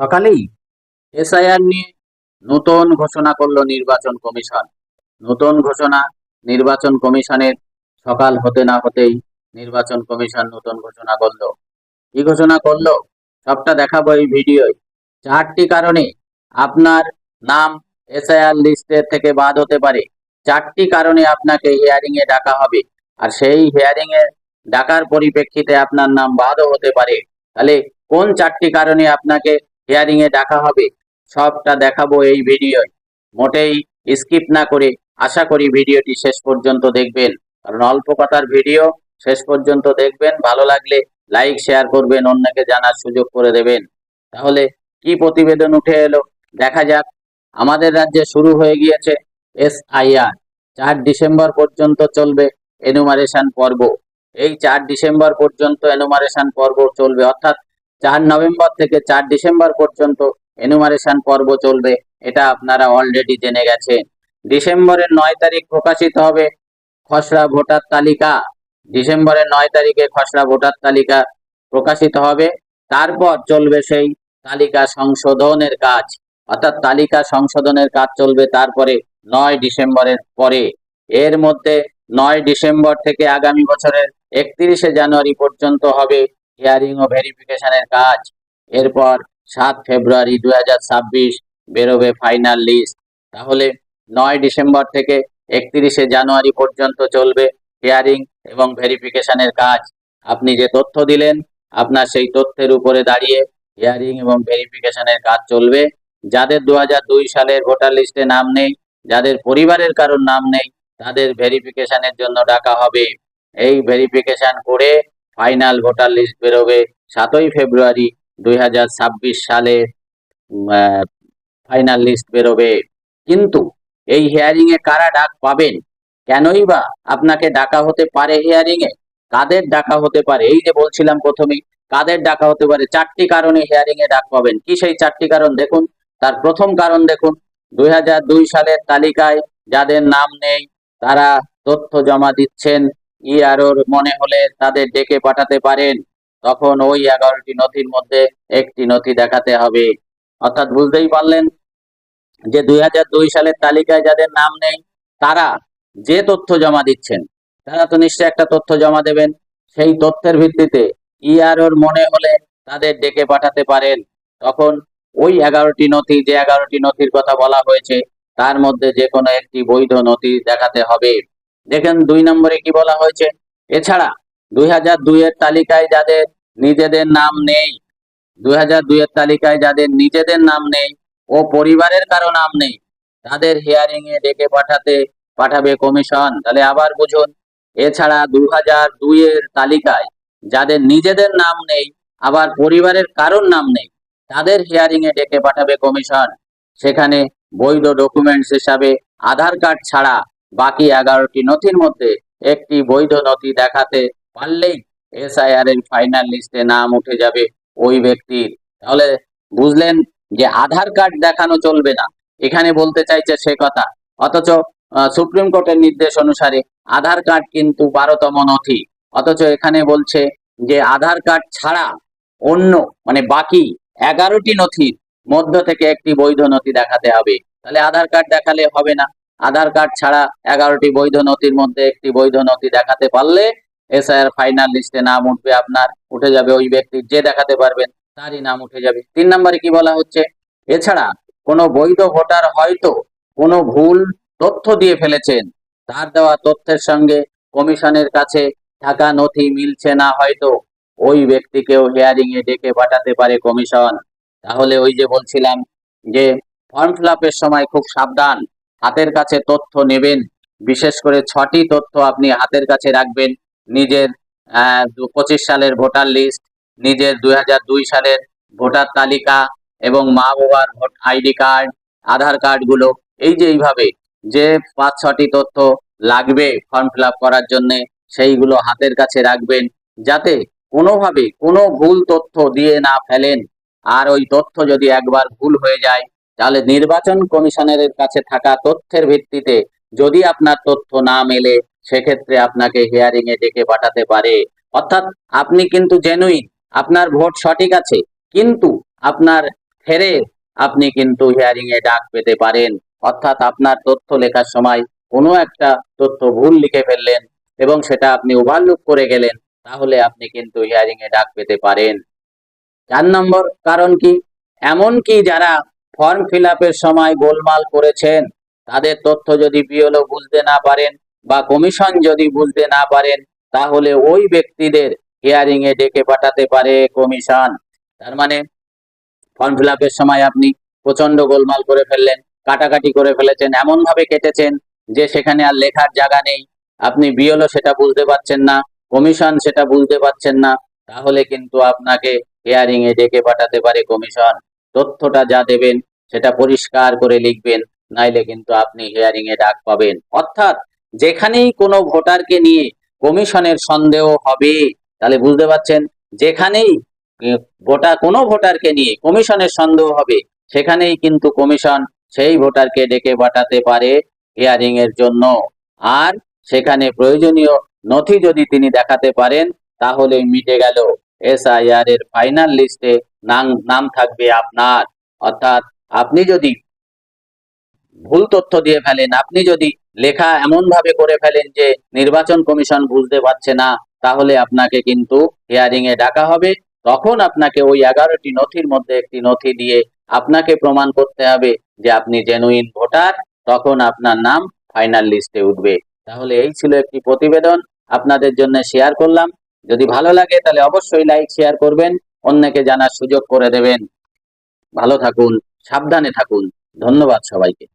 সকালেই এসআইআর নিয়ে নতুন ঘোষণা করল নির্বাচন কমিশন। নতুন ঘোষণা নির্বাচন কমিশনের সকাল হতে না হতেই নির্বাচন কমিশন নতুন ঘোষণা করল। কি ঘোষণা করল? সবটা দেখাবো এই ভিডিওয়। চারটি কারণে আপনার নাম এসআইআর লিস্টের থেকে বাদ হতে পারে। চারটি কারণে আপনাকে হিয়ারিং এ ডাকা হবে। আর সেই হিয়ারিং এ ডাকার পরিপ্রেক্ষিতে আপনার নাম বাদও হতে পারে। তাহলে কোন চারটি কারণে আপনাকে হিয়ারিং এ ডাকা হবে, সবটা দেখাবো এই ভিডিওয়। মোটেই স্কিপ না করে আশা করি ভিডিওটি শেষ পর্যন্ত দেখবেন। কারণ অল্প কথার ভিডিও শেষ পর্যন্ত দেখবেন, ভালো লাগলে লাইক শেয়ার করবেন, অন্যকে জানার সুযোগ করে দেবেন। তাহলে কি প্রতিবেদন উঠে এলো? দেখা যাক। আমাদের রাজ্যে শুরু হয়ে গিয়েছে এসআইআর চার ডিসেম্বর পর্যন্ত চলবে এনুমারেশন পর্ব। এই চার ডিসেম্বর পর্যন্ত এনুমারেশন পর্ব চলবে। অর্থাৎ চার নভেম্বর থেকে চার ডিসেম্বর পর্যন্ত এনুমারেশন পর্ব চলবে, এটা আপনারা অলরেডি জেনে গেছেন। ডিসেম্বরের নয় তারিখ প্রকাশিত হবে, খসড়া ভোটার তালিকা। ডিসেম্বরের নয় তারিখে খসড়া ভোটার তালিকা প্রকাশিত হবে, তারপর চলবে সেই তালিকা সংশোধনের কাজ। অর্থাৎ তালিকা সংশোধনের কাজ চলবে তারপরে নয় ডিসেম্বরের পরে। এর মধ্যে নয় ডিসেম্বর থেকে আগামী বছরের একত্রিশে জানুয়ারি পর্যন্ত হবে হিয়ারিং ও ভেরিফিকেশনের কাজ। এরপর সাত ফেব্রুয়ারি দু হাজার ছাব্বিশ বেরোবে ফাইনাল লিস্ট তাহলে নয় ডিসেম্বর থেকে একত্রিশে জানুয়ারি পর্যন্ত চলবে হিয়ারিং এবং ভেরিফিকেশনের কাজ। আপনি যে তথ্য দিলেন, আপনার সেই তথ্যের উপরে দাঁড়িয়ে হিয়ারিং এবং ভেরিফিকেশনের কাজ চলবে। যাদের দু সালের ভোটার লিস্টে নাম নেই, যাদের পরিবারের কারোর নাম নেই, তাদের ভেরিফিকেশনের জন্য ডাকা হবে। এই ভেরিফিকেশন করে ফাইনাল ভোটার লিস্ট বেরোবে সাতই ফেব্রুয়ারি দুই সালে ফাইনাল লিস্ট বেরোবে। কিন্তু এই হিয়ারিং এ কারা ডাক পাবেন? কেনই বা আপনাকে ডাকা হতে পারে হিয়ারিং এ? কাদের ডাকা হতে পারে? এই যে বলছিলাম প্রথমেই, কাদের ডাকা হতে পারে? চারটি কারণে হিয়ারিং এ ডাক পাবেন। কি সেই চারটি কারণ? দেখুন, তার প্রথম কারণ দেখুন, দুই দুই সালের তালিকায় যাদের নাম নেই, তারা তথ্য জমা দিচ্ছেন। ইআরওর মনে হলে তাদের ডেকে পাঠাতে পারেন। তখন ওই এগারোটি নথির মধ্যে একটি নথি দেখাতে হবে। অর্থাৎ বুঝতেই পারলেন যে দুই সালের তালিকায় যাদের নাম নেই, তারা যে তথ্য জমা দিচ্ছেন, তারা তো নিশ্চয়ই একটা তথ্য জমা দেবেন। সেই তথ্যের ভিত্তিতে ইআরওর মনে হলে তাদের ডেকে পাঠাতে পারেন। তখন ওই এগারোটি নথি, যে এগারোটি নথির কথা বলা হয়েছে, তার মধ্যে যে কোনো একটি বৈধ নথি দেখাতে হবে। দেখেন দুই নম্বরে কি বলা হয়েছে? এছাড়া দুই হাজার দুইয়ের তালিকায় যাদের নিজেদের নাম নেই, দুই হাজার দুইয়ের তালিকায় যাদের নিজেদের নাম নেই ও পরিবারের কারও নাম নেই, তাদের হিয়ারিং এ ডেকে পাঠাতে পাঠাবে কমিশন তাহলে আবার বুঝুন, এছাড়া দু হাজার দুইয়ের তালিকায় যাদের নিজেদের নাম নেই, আবার পরিবারের কারোর নাম নেই, তাদের হিয়ারিং এ ডেকে পাঠাবে কমিশন সেখানে বৈধ ডকুমেন্টস হিসাবে আধার কার্ড ছাড়া বাকি এগারোটি নথির মধ্যে একটি বৈধ নথি দেখাতে পারলেই এসআইআর এর ফাইনাল লিস্টে নাম উঠে যাবে ওই ব্যক্তির। তাহলে বুঝলেন যে আধার কার্ড দেখানো চলবে না। এখানে বলতে চাইছে সে কথা। অথচ সুপ্রিম কোর্টের নির্দেশ অনুসারে আধার কার্ড কিন্তু বারোতম নথি। অথচ এখানে বলছে যে আধার কার্ড ছাড়া অন্য মানে বাকি এগারোটি নথির মধ্য থেকে একটি বৈধ নথি দেখাতে হবে। তাহলে আধার কার্ড দেখালে হবে না। আধার কার্ড ছাড়া এগারোটি বৈধ নথির মধ্যে একটি বৈধ নথি দেখাতে পারলে এসআইআর ফাইনাল লিস্টে নাম উঠবে আপনার, উঠে যাবে ওই ব্যক্তির যে দেখাতে পারবেন তারই নাম উঠে যাবে। তিন নম্বরে কি বলা হচ্ছে? এছাড়া কোনো বৈধ ভোটার হয়তো কোনো ভুল তথ্য দিয়ে ফেলেছেন। তার দেওয়া তথ্যের সঙ্গে কমিশনের কাছে থাকা নথি মিলছে না হয়তো। ওই ব্যক্তিকেও হিয়ারিং এ ডেকে পাঠাতে পারে কমিশন। তাহলে ওই যে বলছিলাম যে ফর্ম ফিল সময় খুব সাবধান। হাতের কাছে তথ্য নেবেন। বিশেষ করে ছটি তথ্য আপনি হাতের কাছে রাখবেন। নিজের পঁচিশ সালের ভোটার লিস্ট, নিজের দুই সালের ভোটার তালিকা এবং মা বাবার ভোট আইডি কার্ড, আধার কার্ডগুলো এই যে এইভাবে যে পাঁচ, ছটি তথ্য লাগবে ফর্ম ফিল করার জন্যে, সেইগুলো হাতের কাছে রাখবেন যাতে কোনোভাবে কোনো ভুল তথ্য দিয়ে না ফেলেন। আর ওই তথ্য যদি একবার ভুল হয়ে যায় তাহলে নির্বাচন কমিশনের কাছে থাকা তথ্যের ভিত্তিতে যদি আপনার তথ্য না মেলে, সেক্ষেত্রে আপনাকে হিয়ারিং এ ডেকে পাঠাতে পারে। অর্থাৎ আপনি কিন্তু জেনুইন আপনার ভোট সঠিক আছে, কিন্তু আপনার ফেরে আপনি কিন্তু হিয়ারিং এ ডাক পেতে পারেন। অর্থাৎ আপনার তথ্য লেখার সময় কোনো একটা তথ্য ভুল লিখে ফেললেন এবং সেটা আপনি ওভারলুক করে গেলেন, তাহলে আপনি কিন্তু হিয়ারিং এ ডাক পেতে পারেন। চার নম্বর কারণ কি? এমন কি যারা ফর্ম ফিল সময় গোলমাল করেছেন। তাদের তথ্য যদি বিএলও বুঝতে না পারেন বা কমিশন যদি বুঝতে না পারেন, তাহলে ওই ব্যক্তিদের হিয়ারিং এ ডেকে পাঠাতে পারে কমিশন। তার মানে ফর্ম ফিল সময় আপনি প্রচণ্ড গোলমাল করে ফেললেন, কাটাকাটি করে ফেলেছেন এমন ভাবে কেটেছেন যে সেখানে আর লেখার জায়গা নেই। আপনি বিএলও সেটা বুঝতে পারছেন না, কমিশন সেটা বুঝতে পারছেন না, তাহলে কিন্তু আপনাকে হিয়ারিং এ ডেকে পাঠাতে পারে কমিশন। তথ্যটা যা দেবেন, সেটা পরিষ্কার করে লিখবেন, নাইলে কিন্তু আপনি হিয়ারিং এ ডাক পাবেন। অর্থাৎ যেখানেই কোনো ভোটারকে নিয়ে কমিশনের সন্দেহ হবে, তাহলে বুঝতে পারছেন, যেখানেই ভোটার কোনো ভোটারকে নিয়ে কমিশনের সন্দেহ হবে, সেখানেই কিন্তু কমিশন সেই ভোটারকে ডেকে পাঠাতে পারে হিয়ারিং এর জন্য। আর সেখানে প্রয়োজনীয় নথি যদি তিনি দেখাতে পারেন তাহলে মিটে গেল। এসআইআর এর ফাইনাল লিস্টে নাম থাকবে আপনার। অর্থাৎ আপনি যদি ভুল তথ্য দিয়ে ফেলেন, আপনি যদি লেখা এমন ভাবে করে ফেলেন যে নির্বাচন কমিশন বুঝতে পারছে না, তাহলে আপনাকে কিন্তু হিয়ারিং এ ডাকা হবে। তখন আপনাকে ওই এগারোটি নথির মধ্যে একটি নথি দিয়ে আপনাকে প্রমাণ করতে হবে যে আপনি জেনুইন ভোটার। তখন আপনার নাম ফাইনাল লিস্টে উঠবে। তাহলে এই ছিল একটি প্রতিবেদন। আপনাদের জন্য শেয়ার করলাম। যদি ভালো লাগে তাহলে অবশ্যই লাইক শেয়ার করবেন। অন্যকে জানার সুযোগ করে দেবেন। ভালো থাকুন সাবধানে থাকুন। ধন্যবাদ সবাইকে।